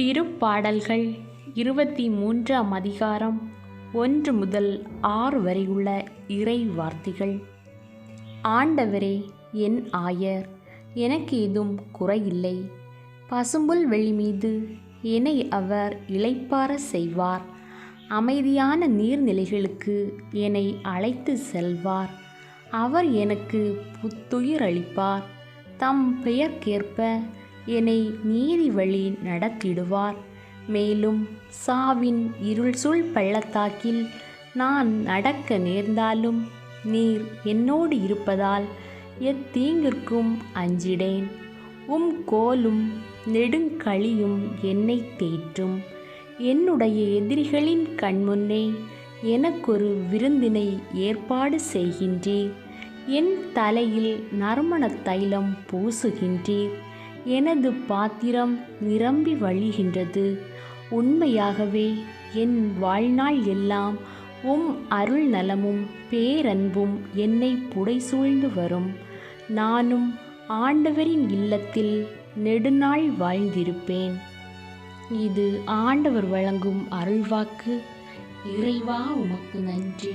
திருப்பாடல்கள் இருபத்தி மூன்றாம் அதிகாரம் ஒன்று முதல் ஆறு வரை உள்ள இறை வார்த்தைகள். ஆண்டவரே என் ஆயர் எனக்கு ஏதும் குறையில்லை. பசும்புல் வெளி மீது என்னை அவர் இளைப்பார செய்வார். அமைதியான நீர்நிலைகளுக்கு என்னை அழைத்து செல்வார். அவர் எனக்கு புத்துயிர் அளிப்பார். தம் பெயர்க்கேற்ப என்னை நீதி வழி நடத்திடுவார். மேலும் சாவின் இருள் சுள் பள்ளத்தாக்கில் நான் நடக்க நேர்ந்தாலும் நீர் என்னோடு இருப்பதால் எத்தீங்கிற்கும் அஞ்சிடேன். உம் கோலும் நெடுங்களியும் என்னை தேற்றும். என்னுடைய எதிரிகளின் கண்முன்னே எனக்கொரு விருந்தினை ஏற்பாடு செய்கின்றீர். என் தலையில் நறுமண தைலம் பூசுகின்றீர். எனது பாத்திரம் நிரம்பி வழிகின்றது. உண்மையாகவே என் வாழ்நாள் எல்லாம் உம் அருள் நலமும் பேரன்பும் என்னை புடைசூழ்ந்து வரும். நானும் ஆண்டவரின் இல்லத்தில் நெடுநாள் வாழ்ந்திருப்பேன். இது ஆண்டவர் வழங்கும் அருள்வாக்கு. இறைவா உமக்கு நன்றி.